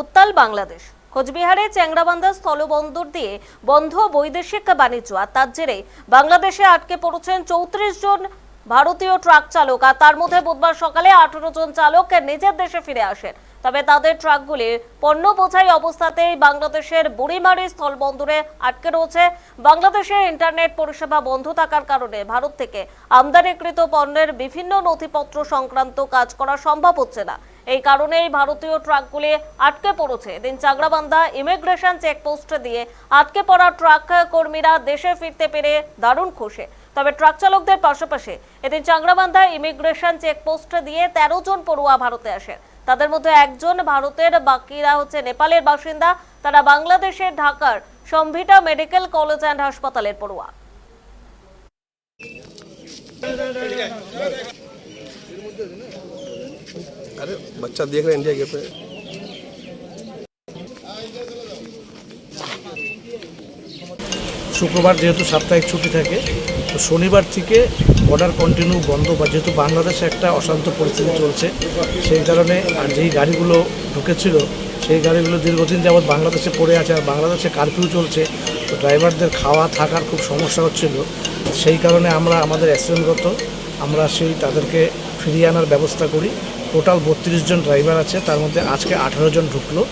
উত্তাল বাংলাদেশ। কোচবিহারে চ্যাংরাবান্ধা স্থলবন্দর দিয়ে বন্ধ বৈদেশিক বাণিজ্য, আর তার জেরে বাংলাদেশে আটকে পড়েছেন চৌত্রিশ জন ভারতীয় ট্রাক চালক, আর তার মধ্যে বুধবার সকালে আঠারো জন চালক নিজের দেশে ফিরে আসেন। তবে তাদের ট্রাকগুলি পণ্য বোঝাই অবস্থাতেই বাংলাদেশের বুড়িমারি স্থলবন্দরে আটকে রয়েছে। বাংলাদেশে ইন্টারনেট পরিষেবা বন্ধ থাকার কারণে ভারত থেকে আমদানিকৃত পণ্যের বিভিন্ন নথিপত্র সংক্রান্ত কাজ করা সম্ভব হচ্ছে না। এই কারণেই ভারতীয় ট্রাকগুলি আটকে পড়েছে। এদিন চাগড়াবান্ধা ইমিগ্রেশন চেকপোস্ট দিয়ে আটকে পড়া ট্রাক কর্মীরা দেশে ফিরতে পেরে দারুণ খুশি। তবে ট্রাক চালকদের পাশাপাশি এদিন চাংরাবান্ধা ইমিগ্রেশন চেকপোস্ট দিয়ে তেরো জন পড়ুয়া ভারতে আসেন তাদের মধ্যে একজন ভারতের, বাকিরা হচ্ছে নেপালের বাসিন্দা। তারা বাংলাদেশের ঢাকার সম্ভিটা মেডিকেল কলেজ অ্যান্ড হাসপাতালের পড়ুয়া। अरे बच्चा देख रहे हैं इंडिया गेट पे শুক্রবার যেহেতু সাপ্তাহিক ছুটি থাকে তো শনিবার থেকে বর্ডার কন্টিনিউ বন্ধ বা যেহেতু বাংলাদেশে একটা অশান্ত পরিস্থিতি চলছে সেই কারণে আর যেই গাড়িগুলো ঢুকেছিল সেই গাড়িগুলো দীর্ঘদিন যাবৎ বাংলাদেশে পড়ে আছে আর বাংলাদেশে কারফিউ চলছে তো ড্রাইভারদের খাওয়া থাকার খুব সমস্যা হচ্ছিল সেই কারণে আমরা আমাদের অ্যাক্সিডেন্টগত আমরা সেই তাদেরকে ফিরিয়ে আনার ব্যবস্থা করি টোটাল বত্রিশ জন ড্রাইভার আছে তার মধ্যে আজকে আঠারো জন ঢুকলো।